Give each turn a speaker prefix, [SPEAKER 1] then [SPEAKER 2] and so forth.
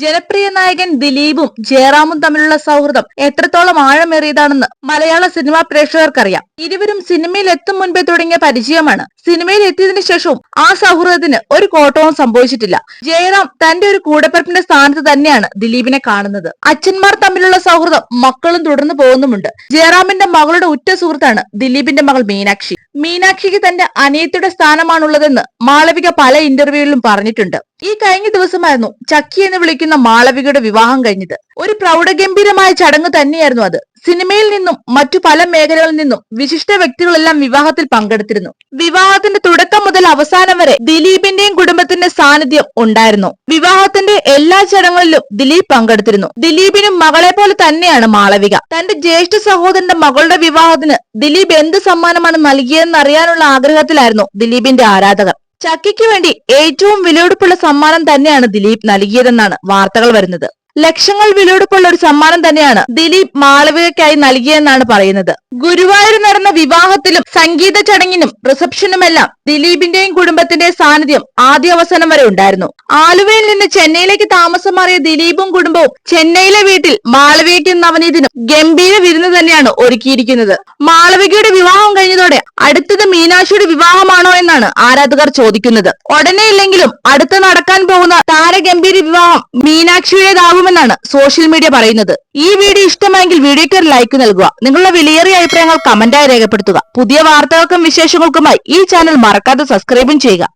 [SPEAKER 1] ജനപ്രിയ നായകൻ ദിലീപും ജയറാമും തമ്മിലുള്ള സൗഹൃദം എത്രത്തോളം ആഴമേറിയതാണെന്ന് മലയാള സിനിമാ പ്രേക്ഷകർക്കറിയാം. ഇരുവരും സിനിമയിൽ എത്തും മുൻപേ തുടങ്ങിയ പരിചയമാണ്. സിനിമയിൽ എത്തിയതിനു ശേഷവും ആ സൗഹൃദത്തിന് ഒരു കോട്ടവും സംഭവിച്ചിട്ടില്ല. ജയറാം തന്റെ ഒരു കൂടപ്പിറപ്പിന്റെ സ്ഥാനത്ത് തന്നെയാണ് ദിലീപിനെ കാണുന്നത്. അച്ഛന്മാർ തമ്മിലുള്ള സൗഹൃദം മക്കളും തുടർന്നു പോകുന്നുമുണ്ട്. ജയറാമിന്റെ മകളുടെ ഉറ്റ സുഹൃത്താണ് ദിലീപിന്റെ മകൾ മീനാക്ഷി. മീനാക്ഷിക്ക് തന്റെ അനിയത്തിയുടെ സ്ഥാനമാണുള്ളതെന്ന് മാളവിക പല ഇന്റർവ്യൂവിലും പറഞ്ഞിട്ടുണ്ട്. ഈ കഴിഞ്ഞ ദിവസമായിരുന്നു ചക്കി എന്ന് വിളിക്കുന്ന മാളവികയുടെ വിവാഹം കഴിഞ്ഞത്. ഒരു പ്രൗഢഗംഭീരമായ ചടങ്ങ് തന്നെയായിരുന്നു അത്. സിനിമയിൽ നിന്നും മറ്റു പല മേഖലകളിൽ നിന്നും വിശിഷ്ട വ്യക്തികളെല്ലാം വിവാഹത്തിൽ പങ്കെടുത്തിരുന്നു. വിവാഹത്തിന്റെ തുടക്കം മുതൽ അവസാനം വരെ ദിലീപിന്റെയും കുടുംബത്തിന്റെ സാന്നിധ്യം ഉണ്ടായിരുന്നു. വിവാഹത്തിന്റെ എല്ലാ ചടങ്ങുകളിലും ദിലീപ് പങ്കെടുത്തിരുന്നു. ദിലീപിനും മകളെ പോലെ തന്നെയാണ് മാളവിക. തന്റെ ജ്യേഷ്ഠ സഹോദരന്റെ മകളുടെ വിവാഹത്തിന് ദിലീപ് എന്ത് സമ്മാനമാണ് നൽകിയതെന്ന് അറിയാനുള്ള ആഗ്രഹത്തിലായിരുന്നു ദിലീപിന്റെ ആരാധകർ. ചക്കിക്ക് വേണ്ടി ഏറ്റവും വിലയെടുപ്പുള്ള സമ്മാനം തന്നെയാണ് ദിലീപ് നൽകിയതെന്നാണ് വാർത്തകൾ വരുന്നത്. ലക്ഷങ്ങൾ വിലയെടുപ്പുള്ള ഒരു സമ്മാനം തന്നെയാണ് ദിലീപ് മാളവികയ്ക്കായി നൽകിയെന്നാണ് പറയുന്നത്. ഗുരുവായൂർ നടന്ന വിവാഹത്തിലും സംഗീത ചടങ്ങിനും റിസപ്ഷനുമെല്ലാം ദിലീപിന്റെയും കുടുംബത്തിന്റെയും സാന്നിധ്യം ആദ്യ അവസാനം വരെ ഉണ്ടായിരുന്നു. ആലുവയിൽ നിന്ന് ചെന്നൈയിലേക്ക് താമസം മാറിയ ദിലീപും കുടുംബവും ചെന്നൈയിലെ വീട്ടിൽ മാളവികയ്ക്കും നവനീതിനും ഗംഭീര വിരുന്ന് തന്നെയാണ് ഒരുക്കിയിരിക്കുന്നത്. മാളവികയുടെ വിവാഹം കഴിഞ്ഞതോടെ അടുത്തത് മീനാക്ഷിയുടെ വിവാഹമാണോ എന്നാണ് ആരാധകർ ചോദിക്കുന്നത്. ഉടനെ ഇല്ലെങ്കിലും അടുത്ത് നടക്കാൻ പോകുന്ന താരഗംഭീര വിവാഹം മീനാക്ഷിയുടേതാകുമെന്നാണ് സോഷ്യൽ മീഡിയ പറയുന്നത്. ഈ വീഡിയോ ഇഷ്ടമായെങ്കിൽ വീഡിയോയ്ക്ക് ഒരു ലൈക്ക് നൽകുക. നിങ്ങളുടെ വിലയേറിയ അഭിപ്രായങ്ങൾ കമന്റായി രേഖപ്പെടുത്തുക. പുതിയ വാർത്തകൾക്കും വിശേഷങ്ങൾക്കുമായി ഈ ചാനൽ മറക്കാതെ സബ്സ്ക്രൈബും ചെയ്യുക.